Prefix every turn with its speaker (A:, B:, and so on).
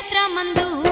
A: క్షేత్రమందు